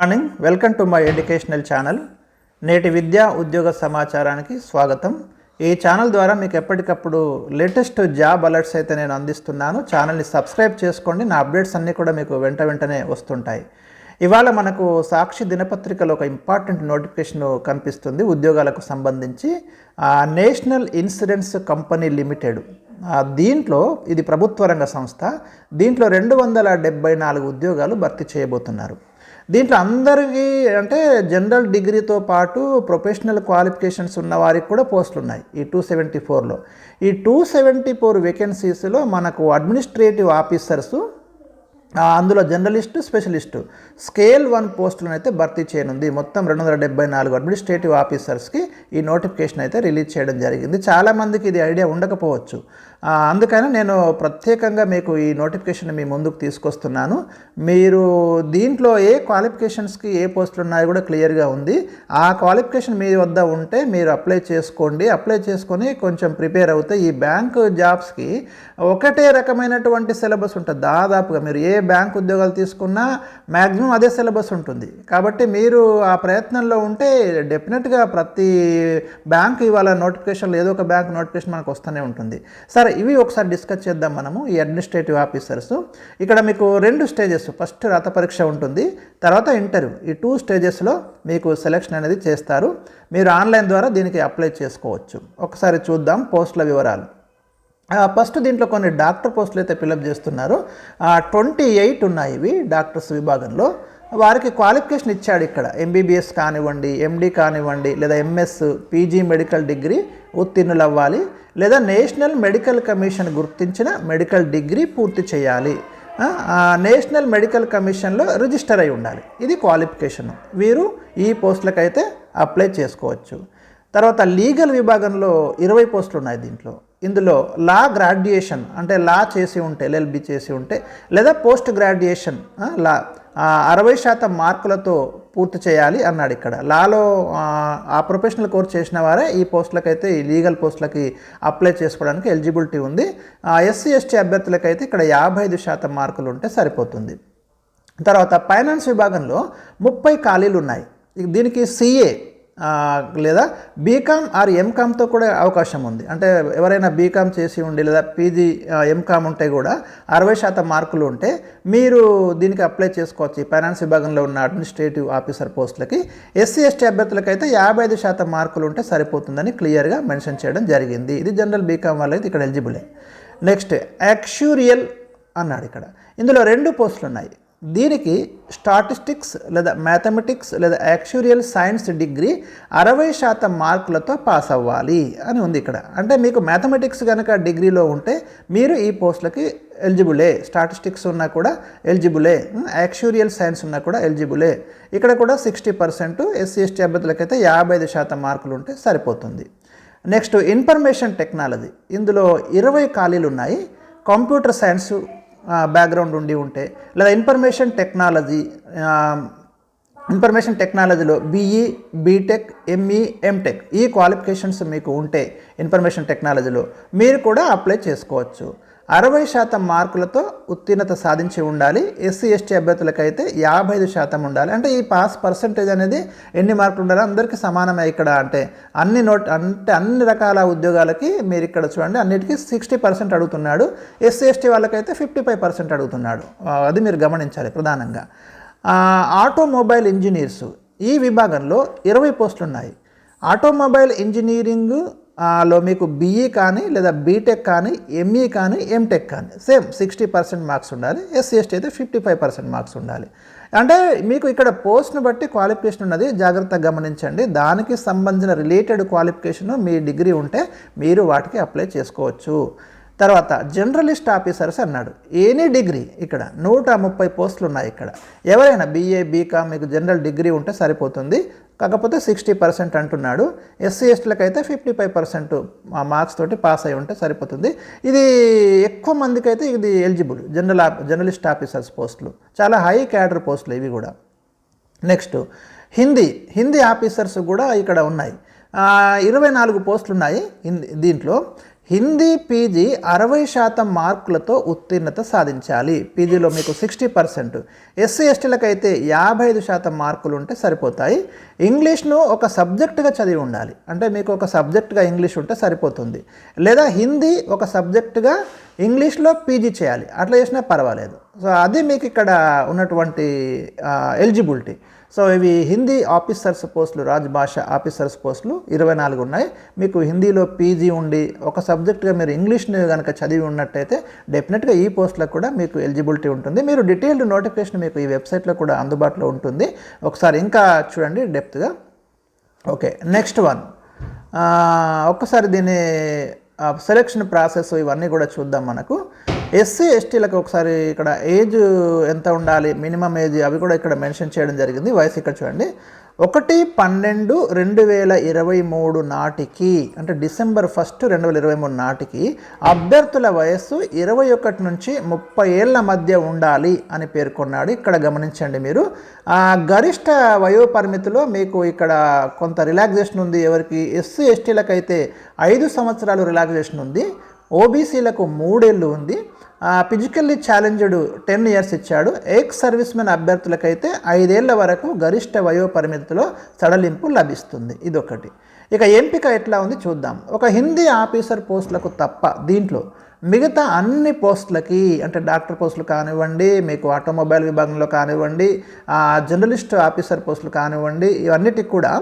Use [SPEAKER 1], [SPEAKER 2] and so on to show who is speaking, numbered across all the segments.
[SPEAKER 1] Morning welcome to my educational channel. నేటి విద్యా ఉద్యోగ సమాచారానికి స్వాగతం. ఈ ఛానల్ ద్వారా మీకు ఎప్పటికప్పుడు లేటెస్ట్ జాబ్ అలర్ట్స్ అయితే నేను అందిస్తున్నాను. ఛానల్ని సబ్స్క్రైబ్ చేసుకోండి. నా అప్డేట్స్ అన్నీ కూడా మీకు వెంట వెంటనే వస్తుంటాయి. ఇవాళ మనకు సాక్షి దినపత్రికలో ఒక ఇంపార్టెంట్ నోటిఫికేషన్ కనిపిస్తుంది. ఉద్యోగాలకు సంబంధించి నేషనల్ ఇన్సూరెన్స్ కంపెనీ లిమిటెడ్. దీంట్లో ఇది ప్రభుత్వ రంగ సంస్థ. దీంట్లో రెండు వందల డెబ్బై నాలుగు ఉద్యోగాలు భర్తీ చేయబోతున్నారు. దీంట్లో అందరికీ అంటే జనరల్ డిగ్రీతో పాటు ప్రొఫెషనల్ క్వాలిఫికేషన్స్ ఉన్న వారికి కూడా పోస్టులు ఉన్నాయి ఈ టూ సెవెంటీ ఫోర్లో. ఈ టూ సెవెంటీ ఫోర్ వేకెన్సీస్లో మనకు అడ్మినిస్ట్రేటివ్ ఆఫీసర్సు అందులో జర్నలిస్టు స్పెషలిస్టు. స్కేల్ వన్ పోస్టులను అయితే భర్తీ చేయనుంది. మొత్తం రెండు వందల డెబ్బై నాలుగు అడ్మినిస్ట్రేటివ్ ఆఫీసర్స్కి ఈ నోటిఫికేషన్ అయితే రిలీజ్ చేయడం జరిగింది. చాలామందికి ఇది ఐడియా ఉండకపోవచ్చు. అందుకని నేను ప్రత్యేకంగా మీకు ఈ నోటిఫికేషన్ మీ ముందుకు తీసుకొస్తున్నాను. మీరు దీంట్లో ఏ క్వాలిఫికేషన్స్కి ఏ పోస్టులు ఉన్నాయో కూడా క్లియర్గా ఉంది. ఆ క్వాలిఫికేషన్ మీ వద్ద ఉంటే మీరు అప్లై చేసుకోండి. అప్లై చేసుకొని కొంచెం ప్రిపేర్ అవుతే ఈ బ్యాంక్ జాబ్స్కి ఒకటే రకమైనటువంటి సిలబస్ ఉంటుంది. దాదాపుగా మీరు ఏ బ్యాంక్ ఉద్యోగాలు తీసుకున్నా మ్యాక్సిమం అదే సిలబస్ ఉంటుంది. కాబట్టి మీరు ఆ ప్రయత్నంలో ఉంటే డెఫినెట్గా ప్రతి బ్యాంక్ ఇవాళ నోటిఫికేషన్లు ఏదో ఒక బ్యాంక్ నోటిఫికేషన్ మనకు వస్తూనే ఉంటుంది. సరే ఇవి ఒకసారి డిస్కస్ చేద్దాం మనము ఈ అడ్మినిస్ట్రేటివ్ ఆఫీసర్స్ ఇక్కడ మీకు రెండు స్టేజెస్ ఫస్ట్ రాత పరీక్ష ఉంటుంది తర్వాత ఇంటర్వ్యూ ఈ టూ స్టేజెస్లో మీకు సెలెక్షన్ అనేది చేస్తారు. మీరు ఆన్లైన్ ద్వారా దీనికి అప్లై చేసుకోవచ్చు. ఒకసారి చూద్దాం పోస్టుల వివరాలు. ఫస్ట్ దీంట్లో కొన్ని డాక్టర్ పోస్టులు అయితే ఫిలప్ చేస్తున్నారు. ట్వంటీ ఎయిట్ ఉన్నాయి ఇవి డాక్టర్స్ విభాగంలో. వారికి క్వాలిఫికేషన్ ఇచ్చాడు ఇక్కడ. ఎంబీబీఎస్ కానివ్వండి ఎండి కానివ్వండి లేదా ఎంఎస్ పీజీ మెడికల్ డిగ్రీ ఉత్తీర్ణులు అవ్వాలి లేదా నేషనల్ మెడికల్ కమిషన్ గుర్తించిన మెడికల్ డిగ్రీ పూర్తి చేయాలి. నేషనల్ మెడికల్ కమిషన్లో రిజిస్టర్ అయి ఉండాలి. ఇది క్వాలిఫికేషన్. వీరు ఈ పోస్టులకైతే అప్లై చేసుకోవచ్చు. తర్వాత లీగల్ విభాగంలో ఇరవై పోస్టులు ఉన్నాయి దీంట్లో. ఇందులో లా గ్రాడ్యుయేషన్ అంటే లా చేసి ఉంటే ఎల్ఎల్బి చేసి ఉంటే లేదా పోస్ట్ గ్రాడ్యుయేషన్ లా అరవై శాతం మార్కులతో పూర్తి చేయాలి అన్నాడు ఇక్కడ. లాలో ఆ, ప్రొఫెషనల్ కోర్స్ చేసిన వారే ఈ పోస్టులకైతే ఈ లీగల్ పోస్టులకి అప్లై చేసుకోవడానికి ఎలిజిబిలిటీ ఉంది. ఎస్సీ ఎస్టీ అభ్యర్థులకైతే ఇక్కడ యాభై ఐదు శాతం మార్కులు ఉంటే సరిపోతుంది. తర్వాత ఫైనాన్స్ విభాగంలో ముప్పై ఖాళీలు ఉన్నాయి దీనికి సిఏ లేదా బీకామ్ ఆర్ ఎంకామ్తో కూడా అవకాశం ఉంది. అంటే ఎవరైనా బీకామ్ చేసి ఉండి లేదా పీజీ ఎంకామ్ ఉంటే కూడా అరవై శాతం మార్కులు ఉంటే మీరు దీనికి అప్లై చేసుకోవచ్చు. ఈ ఫైనాన్స్ విభాగంలో ఉన్న అడ్మినిస్ట్రేటివ్ ఆఫీసర్ పోస్టులకి ఎస్సీ ఎస్టీ అభ్యర్థులకైతే యాభై ఐదు శాతం మార్కులు ఉంటే సరిపోతుందని క్లియర్గా మెన్షన్ చేయడం జరిగింది. ఇది జనరల్ బీకామ్ వాళ్ళకి ఇక్కడ ఎలిజిబులే. నెక్స్ట్ యాక్ష్యూరియల్ అన్నాడు ఇక్కడ. ఇందులో రెండు పోస్టులు ఉన్నాయి దీనికి స్టాటిస్టిక్స్ లేదా మ్యాథమెటిక్స్ లేదా యాక్చురియల్ సైన్స్ డిగ్రీ అరవై శాతం మార్కులతో పాస్ అవ్వాలి అని ఉంది ఇక్కడ. అంటే మీకు మ్యాథమెటిక్స్ కనుక డిగ్రీలో ఉంటే మీరు ఈ పోస్టులకి ఎలిజిబులే. స్టాటిస్టిక్స్ ఉన్నా కూడా ఎలిజిబులే. యాక్చురియల్ సైన్స్ ఉన్నా కూడా ఎలిజిబులే. ఇక్కడ కూడా సిక్స్టీ పర్సెంట్ ఎస్సీ ఎస్టీ అభ్యర్థులకైతే యాభై ఐదు శాతం మార్కులు ఉంటే సరిపోతుంది. Next information technology. ఇందులో ఇరవై ఖాళీలు ఉన్నాయి. కంప్యూటర్ సైన్స్ బ్యాక్గ్రౌండ్ ఉండి ఉంటే. లేదా ఇన్ఫర్మేషన్ టెక్నాలజీ ఇన్ఫర్మేషన్ టెక్నాలజీలో BE B Tech ME M Tech ఈ క్వాలిఫికేషన్స్ మీకు ఉంటే ఇన్ఫర్మేషన్ టెక్నాలజీలో మీరు కూడా అప్లై చేసుకోవచ్చు. అరవై శాతం మార్కులతో ఉత్తీర్ణత సాధించి ఉండాలి. ఎస్సీ ఎస్టీ అభ్యర్థులకైతే యాభై ఐదు శాతం ఉండాలి. అంటే ఈ పాస్ పర్సంటేజ్ అనేది ఎన్ని మార్కులు ఉండాలి అందరికీ సమానమే ఇక్కడ. అంటే అన్ని నోట్ అంటే అన్ని రకాల ఉద్యోగాలకి మీరు ఇక్కడ చూడండి అన్నిటికీ సిక్స్టీ పర్సెంట్ అడుగుతున్నాడు. ఎస్సీ ఎస్టీ వాళ్ళకైతే ఫిఫ్టీ ఫైవ్ పర్సెంట్ అడుగుతున్నాడు. అది మీరు గమనించాలి ప్రధానంగా. ఆటోమొబైల్ ఇంజనీర్స్ ఈ విభాగంలో ఇరవై పోస్టులు ఉన్నాయి ఆటోమొబైల్ ఇంజనీరింగ్ లో మీకు బీఈ కానీ లేదా బీటెక్ కానీ ఎంఈ కానీ ఎంటెక్ కానీ సేమ్ సిక్స్టీ పర్సెంట్ మార్క్స్ ఉండాలి. ఎస్సీ ఎస్టీ అయితే ఫిఫ్టీ ఫైవ్ పర్సెంట్ మార్క్స్ ఉండాలి. అంటే మీకు ఇక్కడ పోస్ట్ను బట్టి క్వాలిఫికేషన్ ఉన్నది. జాగ్రత్తగా గమనించండి. దానికి సంబంధించిన రిలేటెడ్ క్వాలిఫికేషన్ మీ డిగ్రీ ఉంటే మీరు వాటికి అప్లై చేసుకోవచ్చు. తర్వాత జర్నలిస్ట్ ఆఫీసర్స్ అన్నాడు. ఎనీ డిగ్రీ ఇక్కడ నూట ముప్పై పోస్టులు ఉన్నాయి ఇక్కడ. ఎవరైనా బీఏ బీకామ్ మీకు జనరల్ డిగ్రీ ఉంటే సరిపోతుంది. కాకపోతే సిక్స్టీ పర్సెంట్ అంటున్నాడు. ఎస్సీ ఎస్టీలకు అయితే ఫిఫ్టీ ఫైవ్ పర్సెంట్ మార్క్స్ తోటి పాస్ అయి ఉంటే సరిపోతుంది. ఇది ఎక్కువ మందికి అయితే ఇది eligible general of journalist officers పోస్టులు. చాలా హై క్యాడర్ పోస్టులు ఇవి కూడా. నెక్స్ట్ హిందీ హిందీ ఆఫీసర్స్ కూడా ఇక్కడ ఉన్నాయి. ఇరవై నాలుగు పోస్టులు ఉన్నాయి దీంట్లో. హిందీ పీజీ అరవై శాతం మార్కులతో ఉత్తీర్ణత సాధించాలి. పీజీలో మీకు సిక్స్టీ పర్సెంట్ ఎస్సీ ఎస్టీలకు అయితే యాభై ఐదు శాతం మార్కులు ఉంటే సరిపోతాయి. ఇంగ్లీష్ను ఒక సబ్జెక్టుగా చదివి ఉండాలి. అంటే మీకు ఒక సబ్జెక్టుగా ఇంగ్లీష్ ఉంటే సరిపోతుంది. లేదా హిందీ ఒక సబ్జెక్టుగా ఇంగ్లీష్లో పీజీ చేయాలి. అట్లా చేసినా పర్వాలేదు. సో అది మీకు ఇక్కడ ఉన్నటువంటి ఎలిజిబిలిటీ సో ఇవి హిందీ ఆఫీసర్స్ పోస్టులు రాజభాష ఆఫీసర్స్ పోస్టులు ఇరవై నాలుగు ఉన్నాయి. మీకు హిందీలో పీజీ ఉండి ఒక సబ్జెక్ట్గా మీరు ఇంగ్లీష్ని కనుక చదివి ఉన్నట్టయితే డెఫినెట్గా ఈ పోస్టులకు కూడా మీకు ఎలిజిబిలిటీ ఉంటుంది. మీరు డీటెయిల్డ్ నోటిఫికేషన్ మీకు ఈ వెబ్సైట్లో కూడా అందుబాటులో ఉంటుంది. ఒకసారి ఇంకా చూడండి డెప్త్గా. Okay next one. ఒక్కసారి దీని సెలెక్షన్ ప్రాసెస్ ఇవన్నీ కూడా చూద్దాం మనకు. ఎస్సీ ఎస్టీలకు ఒకసారి ఇక్కడ ఏజ్ ఎంత ఉండాలి? మినిమం ఏజ్ అవి కూడా ఇక్కడ మెన్షన్ చేయడం జరిగింది. వయసు ఇక్కడ చూడండి. ఒకటి పన్నెండు రెండు వేల ఇరవై మూడు నాటికి అంటే డిసెంబర్ ఫస్ట్ రెండు వేల ఇరవై మూడు నాటికి అభ్యర్థుల వయస్సు ఇరవై ఒకటి నుంచి ముప్పై ఏళ్ళ మధ్య ఉండాలి అని పేర్కొన్నాడు. ఇక్కడ గమనించండి మీరు. గరిష్ట వయో పరిమితిలో మీకు ఇక్కడ కొంత రిలాక్సేషన్ ఉంది. ఎవరికి ఎస్సీ ఎస్టీలకు అయితే ఐదు సంవత్సరాలు రిలాక్సేషన్ ఉంది. ఓబీసీలకు మూడేళ్ళు ఉంది. ఫిజికల్లీ ఛాలెంజ్డ్ టెన్ ఇయర్స్ ఇచ్చాడు. ఎక్స్ సర్వీస్ మెన్ అభ్యర్థులకైతే ఐదేళ్ళ వరకు గరిష్ట వయో పరిమితిలో సడలింపు లభిస్తుంది. ఇదొకటి. ఇక ఎంపిక ఎట్లా ఉంది చూద్దాం. ఒక హిందీ ఆఫీసర్ పోస్టులకు తప్ప దీంట్లో మిగతా అన్ని పోస్టులకి అంటే డాక్టర్ పోస్టులు కానివ్వండి మీకు ఆటోమొబైల్ విభాగంలో కానివ్వండి జర్నలిస్ట్ ఆఫీసర్ పోస్టులు కానివ్వండి ఇవన్నిటికి కూడా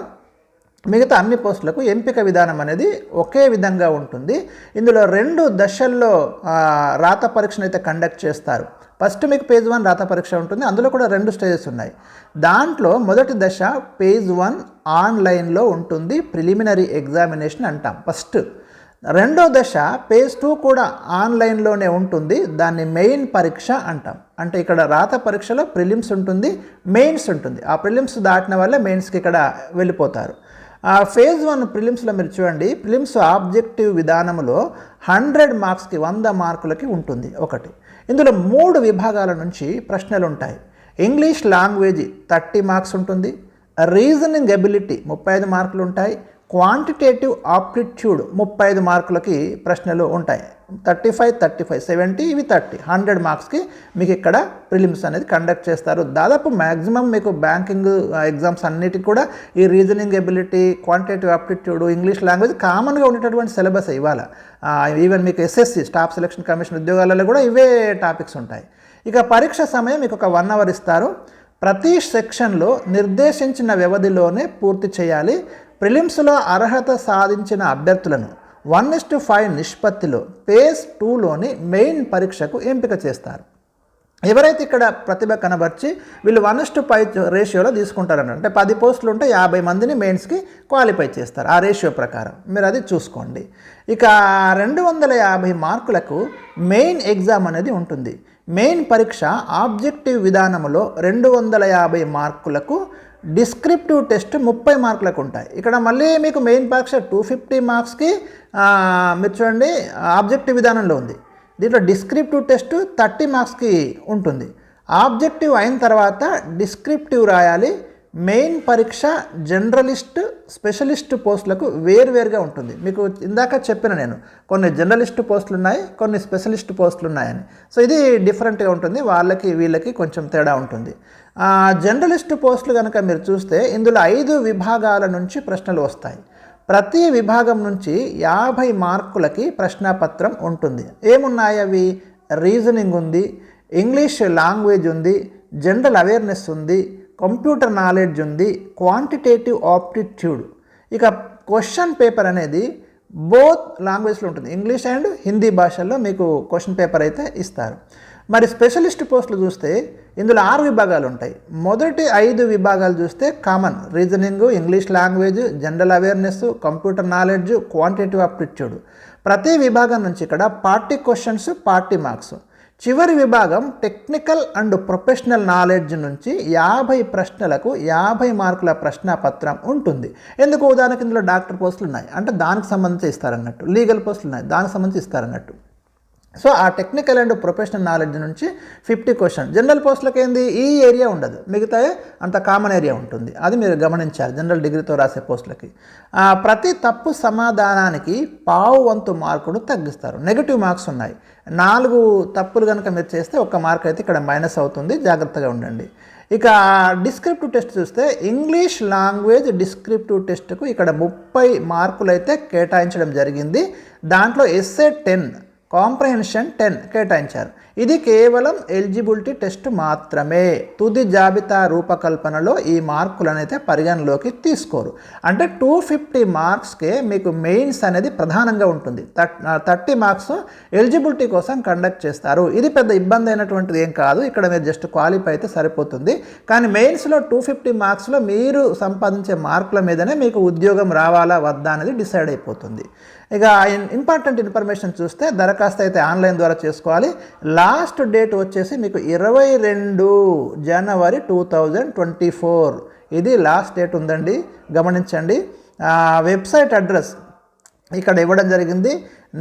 [SPEAKER 1] మిగతా అన్ని పోస్టులకు ఎంపిక విధానం అనేది ఒకే విధంగా ఉంటుంది. ఇందులో రెండు దశల్లో రాత పరీక్షను అయితే కండక్ట్ చేస్తారు. ఫస్ట్ మీకు పేజ్ వన్ రాత పరీక్ష ఉంటుంది. అందులో కూడా రెండు స్టేజెస్ ఉన్నాయి. దాంట్లో మొదటి దశ పేజ్ వన్ ఆన్లైన్లో ఉంటుంది. ప్రిలిమినరీ ఎగ్జామినేషన్ అంటాం. ఫస్ట్ రెండో దశ పేజ్ టూ కూడా ఆన్లైన్లోనే ఉంటుంది. దాన్ని మెయిన్ పరీక్ష అంటాం. అంటే ఇక్కడ రాత పరీక్షలో ప్రిలిమ్స్ ఉంటుంది మెయిన్స్ ఉంటుంది. ఆ ప్రిలిమ్స్ దాటిన వల్ల మెయిన్స్కి ఇక్కడ వెళ్ళిపోతారు. ఫేజ్ వన్ ప్రిలిమ్స్లో మీరు చూడండి ప్రిలిమ్స్ ఆబ్జెక్టివ్ విధానంలో హండ్రెడ్ మార్క్స్కి వంద మార్కులకి ఉంటుంది ఒకటి. ఇందులో మూడు విభాగాల నుంచి ప్రశ్నలు ఉంటాయి ఇంగ్లీష్ లాంగ్వేజ్ థర్టీ మార్క్స్ ఉంటుంది. రీజనింగ్ ఎబిలిటీ ముప్పై ఐదు మార్కులు ఉంటాయి క్వాంటిటేటివ్ ఆప్టిట్యూడ్ ముప్పై ఐదు మార్కులకి ప్రశ్నలు ఉంటాయి. Thirty five thirty five seventy ఇవి థర్టీ హండ్రెడ్ మార్క్స్కి మీకు ఇక్కడ ప్రిలిమ్స్ అనేది కండక్ట్ చేస్తారు. దాదాపు మ్యాక్సిమం మీకు బ్యాంకింగ్ ఎగ్జామ్స్ అన్నిటికి కూడా ఈ reasoning ability quantitative aptitude English language కామన్గా ఉండేటటువంటి సిలబస్ ఇవాళ. ఈవెన్ మీకు ఎస్ఎస్సి స్టాఫ్ సెలక్షన్ కమిషన్ ఉద్యోగాలలో కూడా ఇవే టాపిక్స్ ఉంటాయి. ఇక పరీక్ష సమయం మీకు ఒక వన్ అవర్ ఇస్తారు. ప్రతి సెక్షన్లో నిర్దేశించిన వ్యవధిలోనే పూర్తి చేయాలి. ప్రిలిమ్స్లో అర్హత సాధించిన అభ్యర్థులను వన్ ఇస్ టు ఫైవ్ నిష్పత్తిలో పేస్ టూలోని మెయిన్ పరీక్షకు ఎంపిక చేస్తారు. ఎవరైతే ఇక్కడ ప్రతిభ కనబర్చి వీళ్ళు వన్ ఇస్ టు ఫైవ్ రేషియోలో తీసుకుంటారని అంటే పది పోస్టులు ఉంటే యాభై మందిని మెయిన్స్కి క్వాలిఫై చేస్తారు ఆ రేషియో ప్రకారం. మీరు అది చూసుకోండి. ఇక రెండు వందల యాభై మార్కులకు మెయిన్ ఎగ్జామ్ అనేది ఉంటుంది. మెయిన్ పరీక్ష ఆబ్జెక్టివ్ విధానంలో రెండు వందల యాభై మార్కులకు డిస్క్రిప్టివ్ టెస్ట్ ముప్పై మార్కులకు ఉంటాయి. ఇక్కడ మళ్ళీ మీకు మెయిన్ పరీక్ష టూ ఫిఫ్టీ మార్క్స్కి మీరు చూడండి ఆబ్జెక్టివ్ విధానంలో ఉంది. దీంట్లో డిస్క్రిప్టివ్ టెస్ట్ థర్టీ మార్క్స్కి ఉంటుంది. ఆబ్జెక్టివ్ అయిన తర్వాత డిస్క్రిప్టివ్ రాయాలి. మెయిన్ పరీక్ష జనరలిస్ట్ స్పెషలిస్ట్ పోస్టులకు వేరువేరుగా ఉంటుంది. మీకు ఇందాక చెప్పిన నేను కొన్ని జర్నలిస్ట్ పోస్టులు ఉన్నాయి కొన్ని స్పెషలిస్ట్ పోస్టులు ఉన్నాయని సో ఇది డిఫరెంట్గా ఉంటుంది వాళ్ళకి వీళ్ళకి కొంచెం తేడా ఉంటుంది. జర్నలిస్ట్ పోస్టులు కనుక మీరు చూస్తే ఇందులో ఐదు విభాగాల నుంచి ప్రశ్నలు వస్తాయి. ప్రతి విభాగం నుంచి యాభై మార్కులకి ప్రశ్నాపత్రం ఉంటుంది. ఏమున్నాయి అవి? రీజనింగ్ ఉంది ఇంగ్లీష్ లాంగ్వేజ్ ఉంది జనరల్ అవేర్నెస్ ఉంది కంప్యూటర్ నాలెడ్జ్ ఉంది క్వాంటిటేటివ్ ఆప్టిట్యూడ్ ఇక క్వశ్చన్ పేపర్ అనేది బోత్ లాంగ్వేజ్లో ఉంటుంది ఇంగ్లీష్ అండ్ హిందీ భాషల్లో మీకు క్వశ్చన్ పేపర్ అయితే ఇస్తారు. మరి స్పెషలిస్ట్ పోస్టులు చూస్తే ఇందులో ఆరు విభాగాలు ఉంటాయి. మొదటి ఐదు విభాగాలు చూస్తే common reasoning English language general awareness computer knowledge quantitative aptitude ప్రతి విభాగం నుంచి ఇక్కడ పార్టీ క్వశ్చన్స్ పార్టీ మార్క్స్ చివరి విభాగం టెక్నికల్ అండ్ ప్రొఫెషనల్ నాలెడ్జ్ నుంచి యాభై ప్రశ్నలకు యాభై మార్కుల ప్రశ్నపత్రం ఉంటుంది. ఎందుకు? ఉదాహరణకి ఇందులో డాక్టర్ పోస్టులు ఉన్నాయి. అంటే దానికి సంబంధించి ఇస్తారన్నట్టు. లీగల్ పోస్టులు ఉన్నాయి. దానికి సంబంధించి ఇస్తారన్నట్టు. సో ఆ టెక్నికల్ అండ్ ప్రొఫెషనల్ నాలెడ్జ్ నుంచి ఫిఫ్టీ క్వశ్చన్ జనరల్ పోస్టులకు ఏంది? ఈ ఏరియా ఉండదు. మిగతా అంత కామన్ ఏరియా ఉంటుంది. అది మీరు గమనించాలి. జనరల్ డిగ్రీతో రాసే పోస్టులకి ప్రతి తప్పు సమాధానానికి పావు వంతు మార్కులు తగ్గిస్తారు. నెగిటివ్ మార్క్స్ ఉన్నాయి. నాలుగు తప్పులు కనుక మీరు చేస్తే ఒక్క మార్క్ అయితే ఇక్కడ మైనస్ అవుతుంది. జాగ్రత్తగా ఉండండి. ఇక డిస్క్రిప్టివ్ టెస్ట్ చూస్తే ఇంగ్లీష్ లాంగ్వేజ్ డిస్క్రిప్టివ్ టెస్ట్కు ఇక్కడ ముప్పై మార్కులు అయితే కేటాయించడం జరిగింది. దాంట్లో ఎస్ఏ టెన్ కాంప్రహెన్షన్ టెన్ కేటాయించారు. ఇది కేవలం ఎలిజిబిలిటీ టెస్ట్ మాత్రమే. తుది జాబితా రూపకల్పనలో ఈ మార్కులను అయితే పరిగణలోకి తీసుకోరు. అంటే టూ ఫిఫ్టీ మార్క్స్కే మీకు మెయిన్స్ అనేది ప్రధానంగా ఉంటుంది. థర్టీ మార్క్స్ ఎలిజిబిలిటీ కోసం కండక్ట్ చేస్తారు. ఇది పెద్ద ఇబ్బంది అయినటువంటిది ఏం కాదు. ఇక్కడ మీరు జస్ట్ క్వాలిఫై అయితే సరిపోతుంది. కానీ మెయిన్స్లో టూ ఫిఫ్టీ మార్క్స్లో మీరు సంపాదించే మార్కుల మీదనే మీకు ఉద్యోగం రావాలా వద్దా అనేది డిసైడ్ అయిపోతుంది. ఇక ఇంపార్టెంట్ ఇన్ఫర్మేషన్ చూస్తే దరఖాస్తు అయితే ఆన్లైన్ ద్వారా చేసుకోవాలి. లాస్ట్ డేట్ వచ్చేసి మీకు ఇరవై రెండు జనవరి టూ థౌజండ్ ట్వంటీ ఫోర్. ఇది లాస్ట్ డేట్ ఉందండి గమనించండి. వెబ్సైట్ అడ్రస్ ఇక్కడ ఇవ్వడం జరిగింది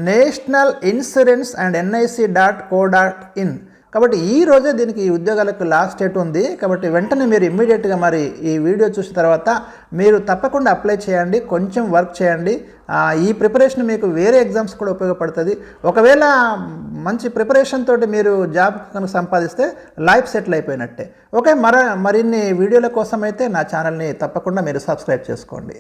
[SPEAKER 1] national insurance and NIC dot co dot in. కాబట్టి ఈ రోజే దీనికి ఈ ఉద్యోగాలకు లాస్ట్ డేట్ ఉంది. కాబట్టి వెంటనే మీరు ఇమ్మీడియట్గా మరి ఈ వీడియో చూసిన తర్వాత మీరు తప్పకుండా అప్లై చేయండి. కొంచెం వర్క్ చేయండి. ఈ ప్రిపరేషన్ మీకు వేరే ఎగ్జామ్స్ కూడా ఉపయోగపడుతుంది. ఒకవేళ మంచి ప్రిపరేషన్ తోటి మీరు జాబ్ కనుక సంపాదిస్తే లైఫ్ సెటిల్ అయిపోయినట్టే. ఓకే మర మరిన్ని వీడియోల కోసం అయితే నా ఛానల్ని తప్పకుండా మీరు సబ్స్క్రైబ్ చేసుకోండి.